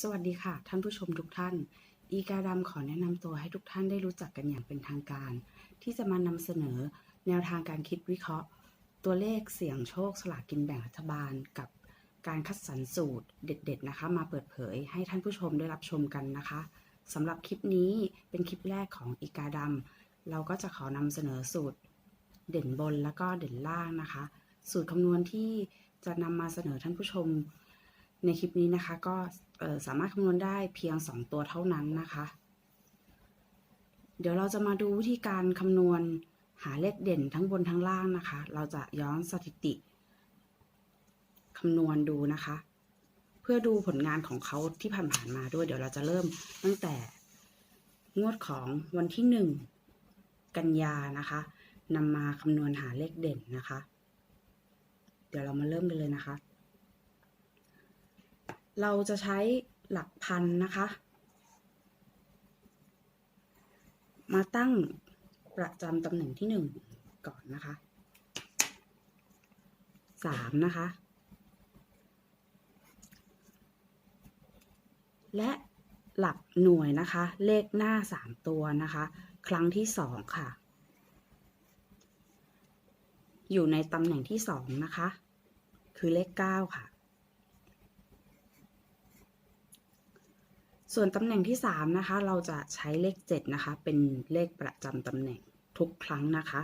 สวัสดีค่ะ ท่านผู้ชมทุกท่าน อีกาดำขอแนะนำตัวให้ทุกท่านได้รู้จักกันอย่างเป็นทางการ ที่จะมานำเสนอแนวทางการคิดวิเคราะห์ ตัวเลขเสี่ยงโชคสลากกินแบ่งรัฐบาล กับการคัดสรรสูตรเด็ด ๆ นะคะ มาเปิดเผยให้ท่านผู้ชมได้รับชมกันนะคะสำหรับคลิปนี้เป็นคลิปแรกของอีกาดำเราก็จะขอนำเสนอสูตรเด่นบนแล้วก็เด่นล่างนะคะ สูตรคำนวณที่จะนำมาเสนอท่านผู้ชมในคลิปนี้นะคะก็ สามารถคำนวณได้เพียง 2 ตัวเท่านั้นนะคะ เดี๋ยวเราจะมาดูวิธีการคำนวณหาเลขเด่นทั้งบนทั้งล่างนะคะ เราจะย้อนสถิติคำนวณดูนะคะ เพื่อดูผลงานของเขาที่ผ่านๆมาด้วย เดี๋ยวเราจะเริ่มตั้งแต่งวดของวันที่ 1 กันยานะคะนำมาคำนวณหาเลขเด่นนะคะ เดี๋ยวเรามาเริ่มกันเลยนะคะ เราจะใช้หลักพันนะคะ มาตั้งประจำตำแหน่งที่หนึ่งก่อนนะคะสามนะคะ และหลักหน่วยนะคะ เลขหน้าสามตัวนะคะ ครั้งที่สองค่ะ อยู่ในตำแหน่งที่สองนะคะ คือเลขเก้าค่ะ ส่วนตำแหน่งที่ 3 นะคะ เราจะใช้เลข 7 นะคะ เป็นเลขประจำตำแหน่งทุกครั้งนะคะ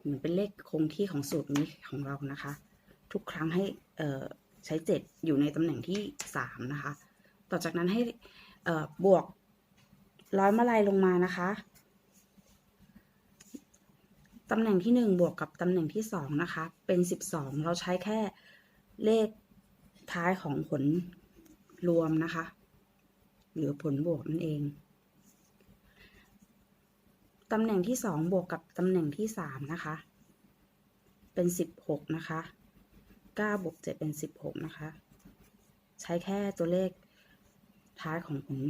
เหมือนเป็นเลขคงที่ของสูตรนี้ของเรานะคะ ทุกครั้งให้ใช้ 7 อยู่ในตำแหน่งที่ 3 นะคะ ต่อจากนั้นให้บวกร้อยมาลัยลงมานะคะตำแหน่งที่ 1 บวกกับตำแหน่งที่ 2 นะคะ เป็น 12 เราใช้แค่เลข ท้ายของผลรวมนะคะ หรือผลบวกนั่นเองตำแหน่งที่สองบวกกับตำแหน่งที่สามนะคะ เป็นสิบหกนะคะเก้าบวกเจ็ดเป็นสิบหกนะคะ ใช้แค่ตัวเลขท้ายของผล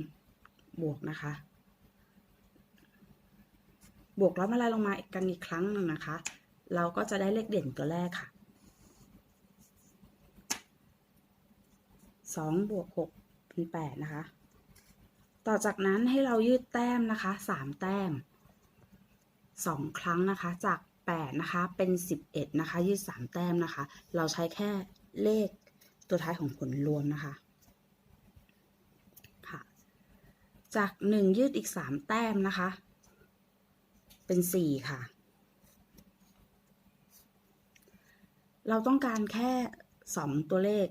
บวกนะคะ บวกแล้วมาไลายลงมากันอีกครั้งหนึ่งนะคะ เราก็จะได้เลขเด่นตัวแรกค่ะ สองบวกหกเป็นแปดนะคะ ต่อจากนั้นให้เรายืดแต้มนะคะสามแต้มสองครั้งนะคะจากแปดนะคะ เป็นสิบเอ็ดนะคะ ยืดสามแต้มนะคะ เราใช้แค่เลขตัวท้ายของผลรวมนะคะค่ะจากหนึ่งยืดอีกสามแต้มนะคะ เป็นสี่ค่ะ เราต้องการแค่สองตัวเลข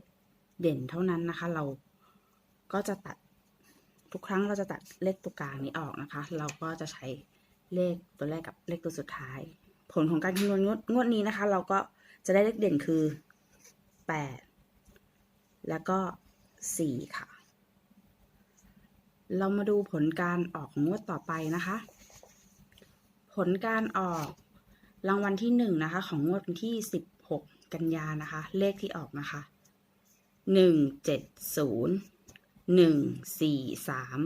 เด่นเท่านั้นนะคะ เราก็จะตัดทุกครั้งเราจะตัดเลขตัวกลางนี้ออกนะคะ เราก็จะใช้เลขตัวแรกกับเลขตัวสุดท้าย ผลของการคำนวณงวดงวดนี้นะคะ เราก็จะได้เลขเด่นคือ 8 แล้วก็ 4 ค่ะ เรามาดูผลการออกงวดต่อไปนะคะ ผลการออกรางวัลที่ 1 นะคะ ของงวดที่ 16 กันยานะคะ เลขที่ออกนะคะ หนึ่งเจ็ดศูนย์หนึ่งสี่สาม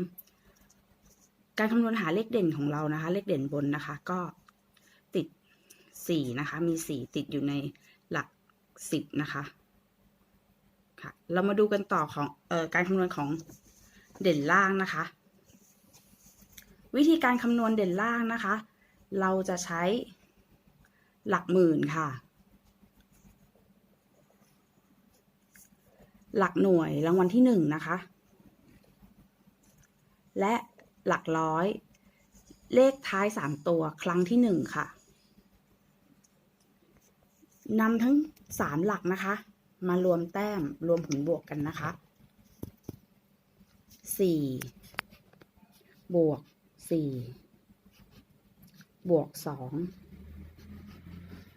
การคำนวณหาเลขเด่นของเรานะคะ เลขเด่นบนนะคะ ก็ติดสี่นะคะ มีสี่ติดอยู่ในหลักสิบนะคะค่ะ เรามาดูกันต่อของเอ่อการคำนวณของเด่นล่างนะคะ วิธีการคำนวณเด่นล่างนะคะ เราจะใช้หลักหมื่นค่ะ หลักหน่วยรางวัลที่หนึ่งนะคะ และหลักร้อย เลขท้ายสามตัวครั้งที่หนึ่งค่ะนำทั้งสามหลักนะคะ มารวมแต้มรวมผลบวกกันนะคะสี่บวกสี่บวกสอง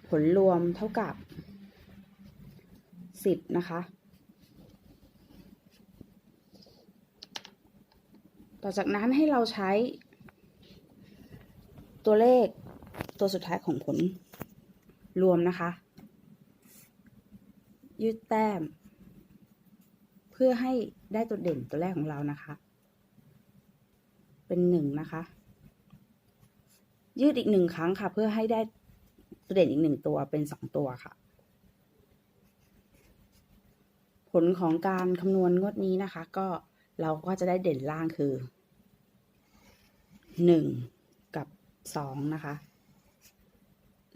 ผลรวมเท่ากับสิบนะคะ ต่อจากนั้นให้เราใช้ ตัวเลขตัวสุดท้ายของผลรวมนะคะ ยืดแต้ม เพื่อให้ได้ตัวเด่นตัวแรกของเรานะคะ เป็นหนึ่งนะคะ ยืดอีกหนึ่งครั้งค่ะ เพื่อให้ได้ตัวเด่นอีกหนึ่งตัวเป็นสองตัวค่ะ ผลของการคำนวณงวดนี้นะคะ ก็ เราก็จะได้เด่นล่างคือหนึ่งกับสองนะคะ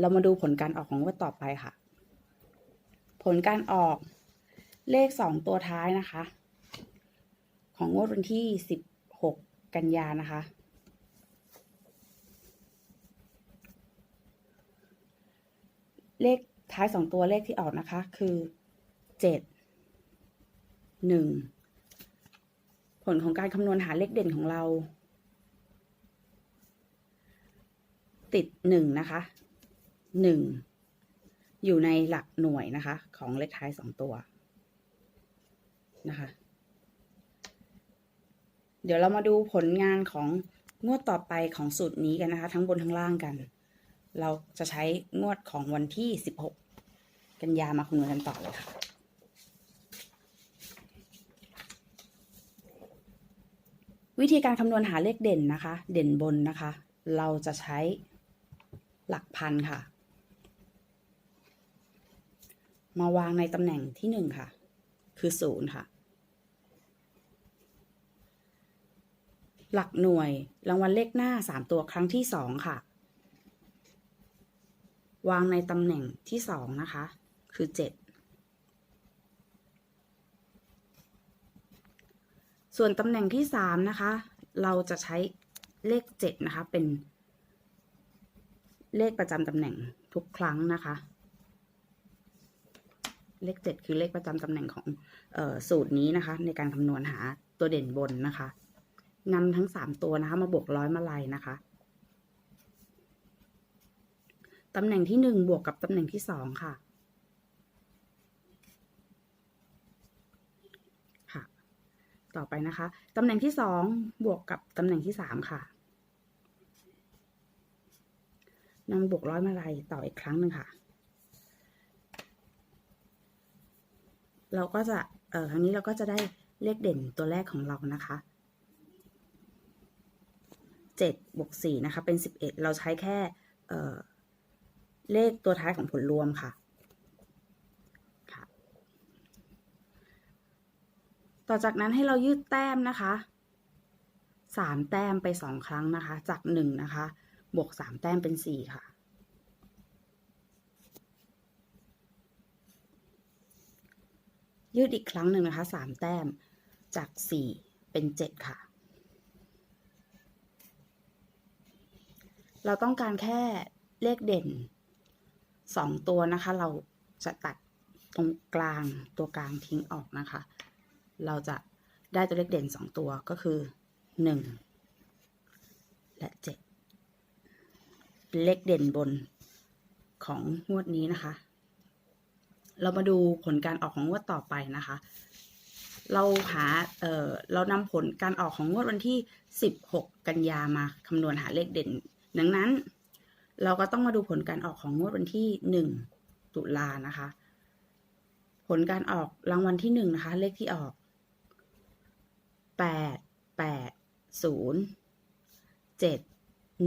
เรามาดูผลการออกของงวดต่อไปค่ะ ผลการออกเลขสองตัวท้ายนะคะ ของงวดวันที่สิบหกกันยานะคะ เลขท้ายสองตัวเลขที่ออกนะคะคือเจ็ดหนึ่ง ลของการคำนวณหาเลขเด่นของเรา ติดหนึ่งนะคะหนึ่งอยู่ในหลักหน่วยนะคะ ของเลขท้ายสองตัวนะคะ เดี๋ยวเรามาดูผลงานของงวดต่อไปของสูตรนี้กันนะคะ ทั้งบนทั้งล่างกัน เราจะใช้งวดของวันที่ 16 กันยามาคำนวณกันต่อเลยค่ะ วิธีการคำนวณหาเลขเด่นนะคะ เด่นบนนะคะ เราจะใช้หลักพันค่ะ มาวางในตำแหน่งที่หนึ่งค่ะ คือศูนย์ค่ะ หลักหน่วยรางวัลเลขหน้าสามตัวครั้งที่สองค่ะ วางในตำแหน่งที่สองนะคะ คือเจ็ด ส่วนตำแหน่งที่สามนะคะ เราจะใช้เลขเจ็ดนะคะเป็น เลขประจำตำแหน่งทุกครั้งนะคะ เลขเจ็ดคือเลขประจำตำแหน่งของออสูตรนี้นะคะ ในการคำนวณหาตัวเด่นบนนะคะนำทั้งสามตัวนะคะ มาบวกร้อยมาลัยนะคะตำแหน่งที่หนึ่งบวกกับตำแหน่งที่สองค่ะค่ะ ต่อไปนะคะ ตำแหน่งที่สองบวกกับตำแหน่งที่สามค่ะนำบวกร้อยมาลัยต่ออีกครั้งหนึ่งค่ะ เราก็จะ เอ่อ ครั้งนี้เราก็จะได้เลขเด่นตัวแรกของเรานะคะเจ็ดบวกสี่นะคะ เป็นสิบเอ็ดเราใช้แค่ เอ่อ เลขตัวท้ายของผลรวมค่ะ ค่ะ ต่อจากนั้นให้เรายืดแต้มนะคะสามแต้มไปสองครั้งนะคะ จากหนึ่งนะคะ บวกสามแต้มเป็นสี่ค่ะ ยืดอีกครั้งหนึ่งนะคะสามแต้มจากสี่เป็นเจ็ดค่ะ เราต้องการแค่เลขเด่นสองตัวนะคะ เราจะตัดตรงกลางตัวกลางทิ้งออกนะคะ เราจะได้ตัวเลขเด่นสองตัวก็คือหนึ่งและเจ็ดเป็นเลขเด่นบนของงวดนี้นะคะ เรามาดูผลการออกของงวดต่อไปนะคะ เราหาเอ่อเรานำผลการออกของงวดวันที่ 16 กันยามาคำนวณหาเลขเด่น ดังนั้น เราก็ต้องมาดูผลการออกของงวดวันที่ 1 ตุลานะคะ ผลการออกรางวัลที่1นะคะเลขที่ออก 8 8 0 7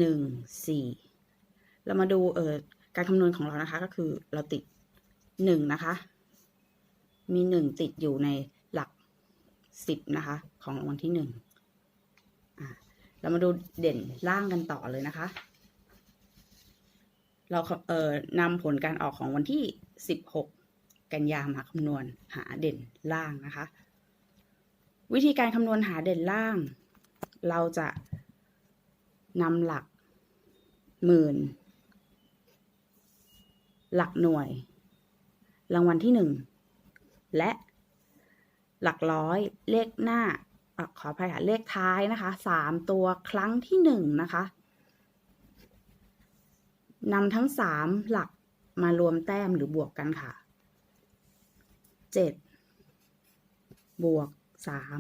1 4เรามาดูเอ่อการคำนวณของเรานะคะก็คือเราติด1นะคะ มี1ติดอยู่ในหลัก10นะคะ ของรางวัลที่1อ่าเรามาดูเด่นล่างกันต่อเลยนะคะ เราเอ่อนำผลการออกของวันที่16กันยามาคำนวณหาเด่นล่างนะคะ วิธีการคำนวณหาเด่นล่าง เราจะนำหลักหมื่น หลักหน่วย รางวัลที่หนึ่งและหลักร้อยเลขหน้าอขออภัยค่ะเลขท้ายนะคะสามตัวครั้งที่หนึ่งนะคะนำทั้งสามหลักมารวมแต้มหรือบวกกันค่ะเจ็ดบวก สาม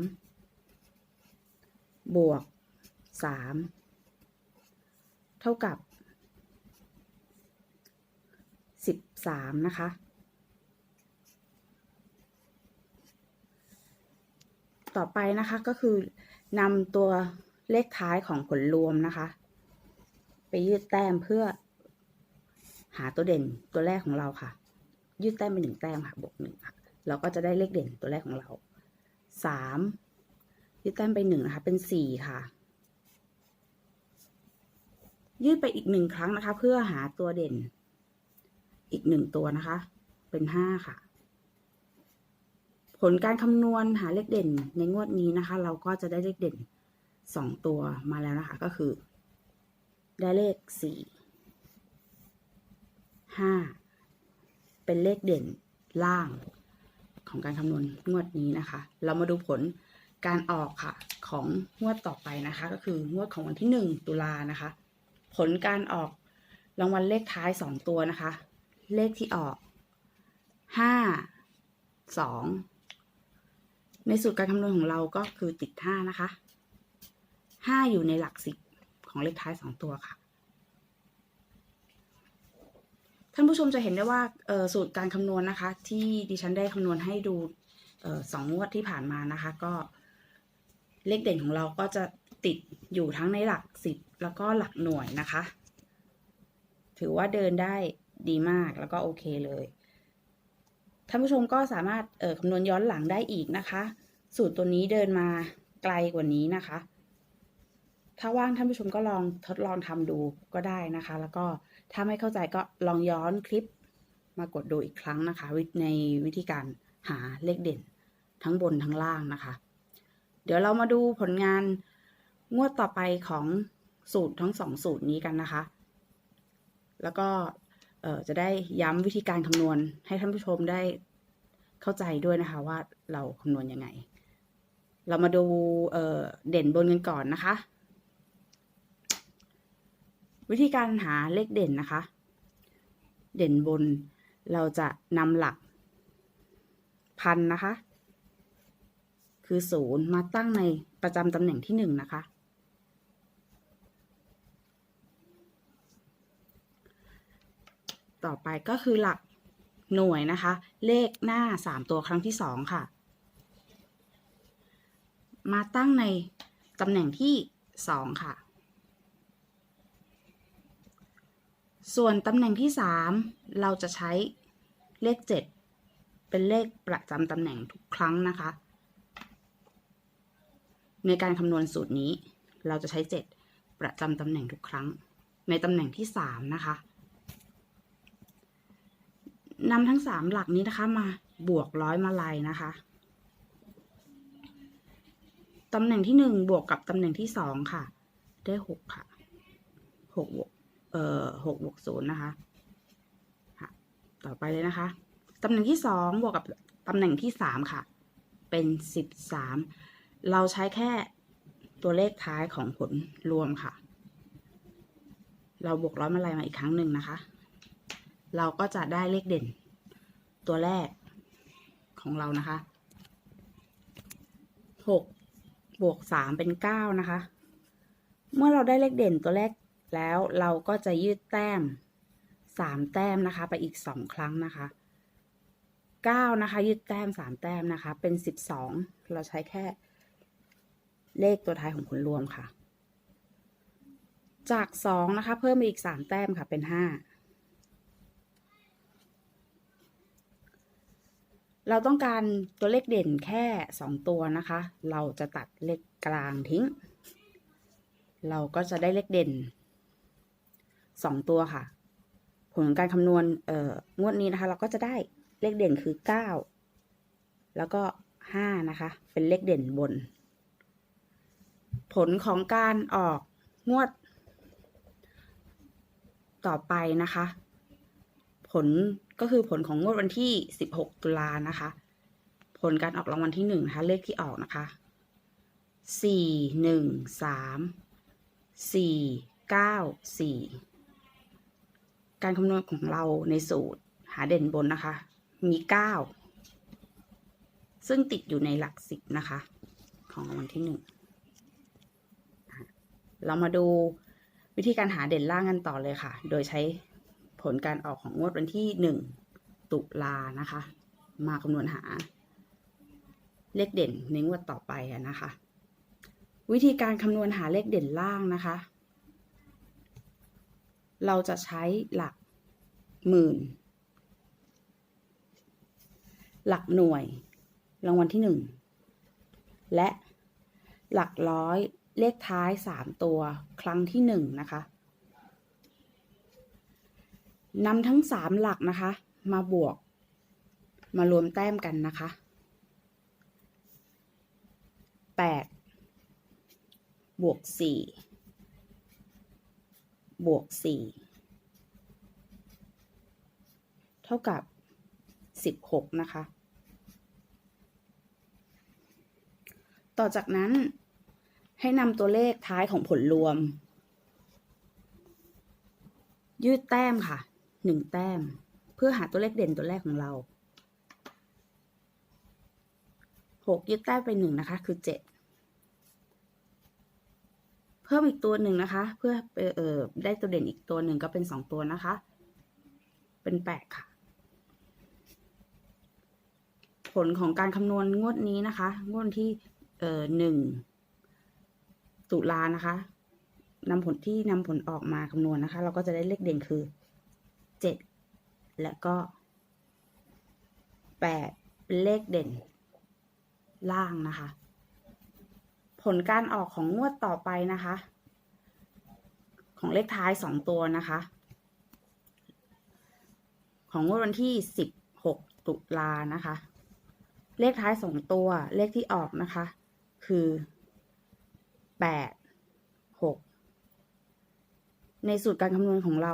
บวกสามเท่ากับสิบสามนะคะต่อไปนะคะก็คือนำตัวเลขท้ายของผลรวมนะคะ ไปยืดแต้มเพื่อหาตัวเด่นตัวแรกของเราค่ะ ยืดแต้มเป็นหนึ่งแต้มค่ะบวกหนึ่งค่ะ เราก็จะได้เลขเด่นตัวแรกของเรา สามยืดแต้มไปหนึ่งนะคะ เป็นสี่ค่ะ ยืดไปอีกหนึ่งครั้งนะคะ เพื่อหาตัวเด่น อีกหนึ่งตัวนะคะ เป็นห้าค่ะ ผลการคำนวณหาเลขเด่นในงวดนี้นะคะ เราก็จะได้เลขเด่นสองตัวมาแล้วนะคะ ก็คือ ได้เลขสี่ห้าเป็นเลขเด่นล่าง ของการคำนวณงวดนี้นะคะ เรามาดูผลการออกค่ะของงวดต่อไปนะคะ ก็คืองวดของวันที่หนึ่งตุลานะคะ ผลการออกรางวัลเลขท้ายสองตัวนะคะ เลขที่ออกห้าสองในสูตรการคำนวณของเราก็คือติดห้านะคะห้าอยู่ในหลักสิบของเลขท้ายสองตัวค่ะ ท่านผู้ชมจะเห็นได้ว่าสูตรการคำนวณนะคะ ที่ดิฉันได้คำนวณให้ดูออสองงวดที่ผ่านมานะคะ ก็เลขเด่นของเราก็จะติดอยู่ทั้งในหลักสิบแล้วก็หลักหน่วยนะคะ ถือว่าเดินได้ดีมากแล้วก็โอเคเลยท่านผู้ชมก็สามารถเออคำนวณย้อนหลังได้อีกนะคะ สูตรตัวนี้เดินมาไกลกว่านี้นะคะ ถ้าว่างท่านผู้ชมก็ลองทดลองทำดูก็ได้นะคะ แล้วก็ ถ้าไม่เข้าใจก็ลองย้อนคลิปมากดดูอีกครั้งนะคะ ในวิธีการหาเลขเด่นทั้งบนทั้งล่างนะคะ เดี๋ยวเรามาดูผลงานงวดต่อไปของสูตรทั้งสองสูตรนี้กันนะคะ แล้วก็จะได้ย้ำวิธีการคำนวณให้ท่านผู้ชมได้เข้าใจด้วยนะคะว่าเราคำนวณยังไง เรามาดูเเด่นบนกันก่อนนะคะ วิธีการหาเลขเด่นนะคะ เด่นบนเราจะนำหลักพันนะคะ คือศูนย์มาตั้งในประจำตำแหน่งที่หนึ่งนะคะ ต่อไปก็คือหลักหน่วยนะคะ เลขหน้าสามตัวครั้งที่สองค่ะ มาตั้งในตำแหน่งที่สองค่ะ ส่วนตำแหน่งที่ 3 เราจะใช้เลข 7 เป็นเลขประจำตำแหน่งทุกครั้งนะคะ ในการคำนวณสูตรนี้ เราจะใช้ 7 ประจำตำแหน่งทุกครั้ง ในตำแหน่งที่ 3 นะคะนำทั้ง 3 หลักนี้นะคะมาบวกร้อยมาลัยนะคะ ตำแหน่งที่ 1 บวกกับตำแหน่งที่ 2 ค่ะ ได้ 6 ค่ะ 6บวก เอ่อหกบวกศูนย์นะคะ ต่อไปเลยนะคะ ตำแหน่งที่สองบวกกับตำแหน่งที่สามค่ะ เป็นสิบสามเราใช้แค่ตัวเลขท้ายของผลรวมค่ะ เราบวกร้อยมาลัยมาอีกครั้งหนึ่งนะคะ เราก็จะได้เลขเด่น ตัวแรกของเรานะคะหกบวกสามเป็นเก้านะคะ เมื่อเราได้เลขเด่นตัวแรก แล้วเราก็จะยืดแต้มสามแต้มนะคะ ไปอีกสองครั้งนะคะเก้านะคะ ยืดแต้มสามแต้มนะคะ เป็นสิบสองเราใช้แค่เลขตัวท้ายของผลรวมค่ะ จากสองนะคะ เพิ่มไปอีกสามแต้มค่ะ เป็นห้าเราต้องการตัวเลขเด่นแค่สองตัวนะคะ เราจะตัดเลขกลางทิ้ง เราก็จะได้เลขเด่น สองตัวค่ะ ผลการคำนวณเอ่องวดนี้นะคะ เราก็จะได้เลขเด่นคือเก้าแล้วก็ห้านะคะ เป็นเลขเด่นบน ผลของการออกงวด ต่อไปนะคะ ผลก็คือผลของงวดวันที่สิบหกตุลานะคะ ผลการออกรางวัลที่หนึ่งนะคะ เลขที่ออกนะคะสี่หนึ่งสามสี่เก้าสี่ การคำนวณของเราในสูตรหาเด่นบนนะคะ มีเก้าซึ่งติดอยู่ในหลักสิบนะคะ ของรางวัลที่หนึ่งเรามาดูวิธีการหาเด่นล่างกันต่อเลยค่ะ โดยใช้ผลการออกของงวดวันที่หนึ่งตุลานะคะ มาคำนวณหา เลขเด่นในงวดต่อไปนะคะ วิธีการคำนวณหาเลขเด่นล่างนะคะ เราจะใช้หลักหมื่น หลักหน่วย รางวัลที่หนึ่ง และหลักร้อยเลขท้ายสามตัวครั้งที่หนึ่งนะคะนำทั้งสามหลักนะคะ มาบวก มารวมแต้มกันนะคะแปดบวกสี่ บวกสี่เท่ากับสิบหกนะคะ ต่อจากนั้นให้นำตัวเลขท้ายของผลรวม ยืดแต้มค่ะหนึ่งแต้ม เพื่อหาตัวเลขเด่นตัวแรกของเราหกยืดแต้มไปหนึ่งนะคะ คือเจ็ด พิ่มอีกตัวหนึ่งนะคะ เพื่อเออได้ตัวเด่นอีกตัวหนึ่งก็เป็นสองตัวนะคะ เป็นแปดค่ะ ผลของการคำนวณงวดนี้นะคะ งวดที่เอ่อหนึ่งตุลานะคะนำผลที่นำผลออกมาคำนวณนะคะ เราก็จะได้เลขเด่นคือเจ็ดและก็แปดเป็นเลขเด่นล่างนะคะ ผลการออกของงวดต่อไปนะคะ ของเลขท้ายสองตัวนะคะ ของงวดวันที่สิบหกตุลานะคะ เลขท้ายสองตัวเลขที่ออกนะคะ คือแปดหกในสูตรการคำนวณของเรา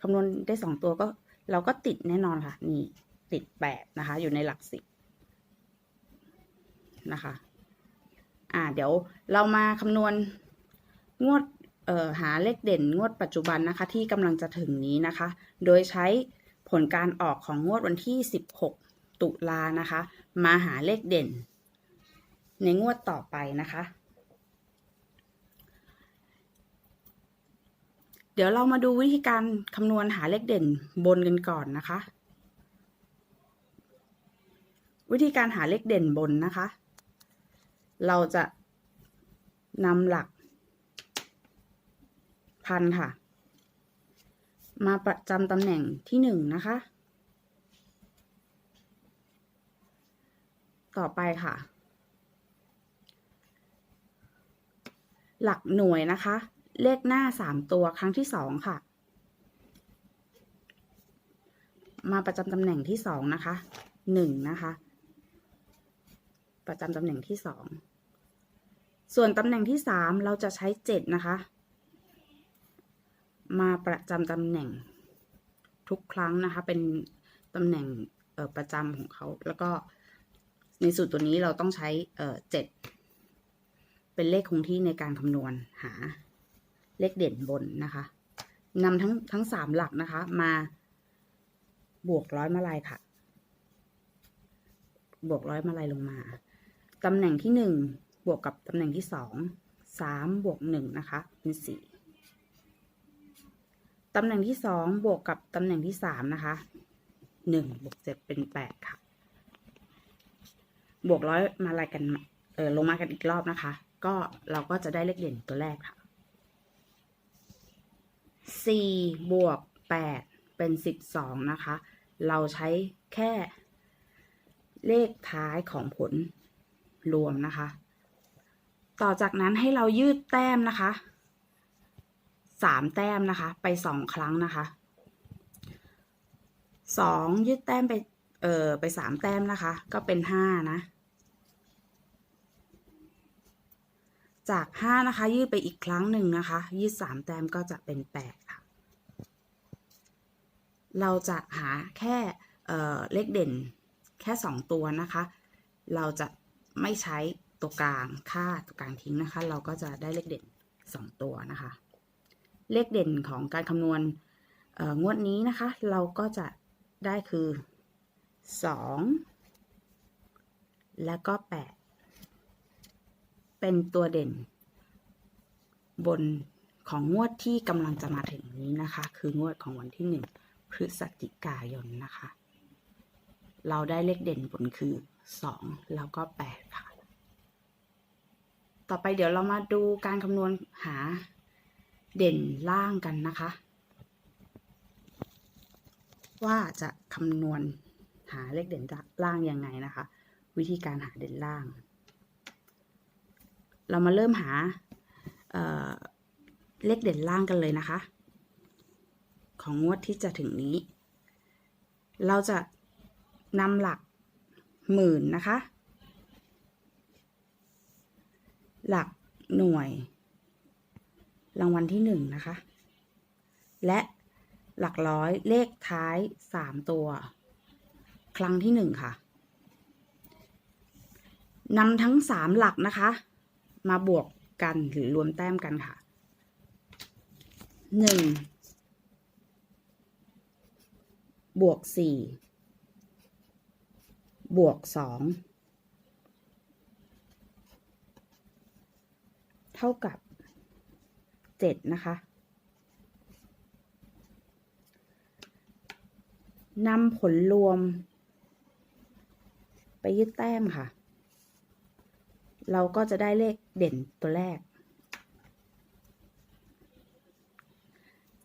คำนวณได้สองตัวก็เราก็ติดแน่นอนค่ะ นี่ติดแปดนะคะ อยู่ในหลักสิบนะคะ อ่าเดี๋ยวเรามาคำนวณงวดเอ่อหาเลขเด่นงวดปัจจุบันนะคะ ที่กำลังจะถึงนี้นะคะ โดยใช้ผลการออกของงวดวันที่ 16 ตุลานะคะ มาหาเลขเด่น ในงวดต่อไปนะคะ เดี๋ยวเรามาดูวิธีการคำนวณหาเลขเด่นบนกันก่อนนะคะ วิธีการหาเลขเด่นบนนะคะ เราจะนำหลัก พันค่ะ มาประจำตำแหน่งที่หนึ่งนะคะ ต่อไปค่ะ หลักหน่วยนะคะ เลขหน้าสามตัวครั้งที่สองค่ะ มาประจำตำแหน่งที่สองนะคะหนึ่งนะคะ ประจำตำแหน่งที่สอง ส่วนตำแหน่งที่สามเราจะใช้เจ็ดนะคะ มาประจำตำแหน่งทุกครั้งนะคะ เป็นตำแหน่งประจำของเขาแล้วก็ในสูตรตัวนี้เราต้องใช้เอ่อเจ็ดเป็นเลขคงที่ในการคำนวณหาเลขเด่นบนนะคะนำทั้งทั้งสามหลักนะคะ มาบวกร้อยมาลายค่ะ บวกร้อยมาลายลงมาตำแหน่งที่หนึ่ง บวกกับตำแหน่งที่สองสามบวกหนึ่งนะคะเป็นสี่ตำแหน่งที่สองบวกกับตำแหน่งที่สามนะคะหนึ่งบวกเจ็ดเป็นแปดค่ะ บวกร้อยมาลายกันเออลงมากันอีกรอบนะคะ ก็เราก็จะได้เลขเด่นตัวแรกค่ะสี่บวกแปดเป็นสิบสองนะคะ เราใช้แค่เลขท้ายของผลรวมนะคะ ต่อจากนั้นให้เรายืดแต้มนะคะสามแต้มนะคะ ไปสองครั้งนะคะสองยืดแต้มไป เอ่อ ไปสามแต้มนะคะ ก็เป็นห้านะ จากห้านะคะ ยืดไปอีกครั้งหนึ่งนะคะ ยืดสามแต้มก็จะเป็นแปดค่ะ เราจะหาแค่ เอ่อ เลขเด่นแค่สองตัวนะคะ เราจะไม่ใช้ ตัวกลางค่าตัวกลางทิ้งนะคะ เราก็จะได้เลขเด่นสองตัวนะคะ เลขเด่นของการคำนวณงวดนี้นะคะ เราก็จะได้คือสองแล้วก็แปดเป็นตัวเด่น บนของงวดที่กำลังจะมาถึงนี้นะคะ คืองวดของวันที่หนึ่งพฤศจิกายนนะคะ เราได้เลขเด่นบนคือสองแล้วก็แปดค่ะ ต่อไปเดี๋ยวเรามาดูการคำนวณหาเด่นล่างกันนะคะ ว่าจะคำนวณหาเลขเด่นล่างยังไงนะคะ วิธีการหาเด่นล่าง เรามาเริ่มหาเเลขเด่นล่างกันเลยนะคะ ของงวดที่จะถึงนี้ เราจะนำหลักหมื่นนะคะ หลักหน่วย รางวัลที่หนึ่งนะคะ และหลักร้อยเลขท้ายสามตัว ครั้งที่หนึ่งค่ะนำทั้งสามหลักนะคะ มาบวกกันหรือรวมแต้มกันค่ะหนึ่งบวกสี่บวกสอง เท่ากับเจ็ดนะคะนำผลรวม ไปยึดแต้มค่ะ เราก็จะได้เลขเด่นตัวแรก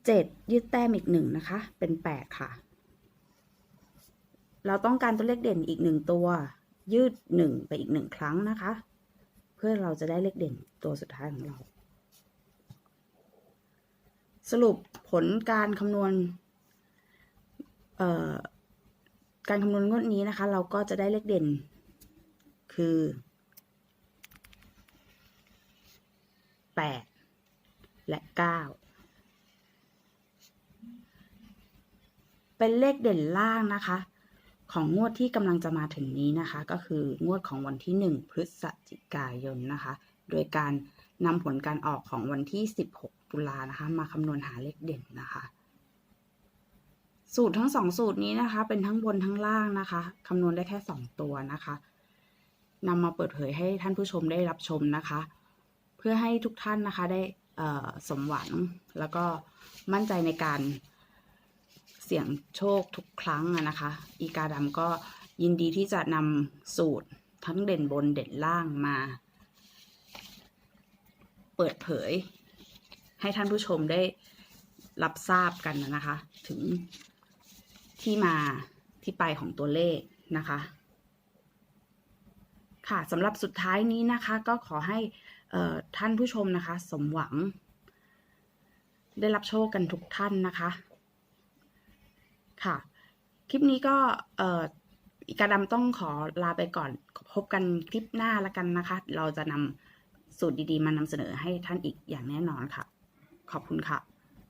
เจ็ดยึดแต้มอีกหนึ่งนะคะ เป็นแปดค่ะ เราต้องการตัวเลขเด่นอีกหนึ่งตัว ยืดหนึ่งไปอีกหนึ่งครั้งนะคะ พื่อเราจะได้เลขเด่นตัวสุดท้ายของเรา สรุปผลการคำนวณการคำนวณงวดนี้นะคะ เราก็จะได้เลขเด่น คือแปดและเก้าเป็นเลขเด่นล่างนะคะ ของงวดที่กำลังจะมาถึงนี้นะคะ ก็คืองวดของวันที่ 1 พฤศจิกายนนะคะ โดยการนำผลการออกของวันที่ 16 ตุลานะคะ มาคำนวณหาเลขเด่นนะคะ สูตรทั้งสองสูตรนี้นะคะ เป็นทั้งบนทั้งล่างนะคะคำนวณได้แค่ 2 ตัวนะคะนำมาเปิดเผยให้ท่านผู้ชมได้รับชมนะคะ เพื่อให้ทุกท่านนะคะได้สมหวังแล้วก็มั่นใจในการ เสี่ยงโชคทุกครั้งนะคะ อีกาดำก็ยินดีที่จะนำสูตรทั้งเด่นบนเด่นล่างมา เปิดเผย ให้ท่านผู้ชมได้รับทราบกันนะคะ ถึงที่มาที่ไปของตัวเลขนะคะ ค่ะสำหรับสุดท้ายนี้นะคะ ก็ขอให้ท่านผู้ชมนะคะ สมหวัง ได้รับโชคกันทุกท่านนะคะ ค่ะ คลิปนี้ก็อีกาดำต้องขอลาไปก่อน พบกันคลิปหน้าละกันนะคะ เราจะนำสูตรดีๆ มานำเสนอให้ท่านอีกอย่างแน่นอนค่ะ ขอบคุณค่ะ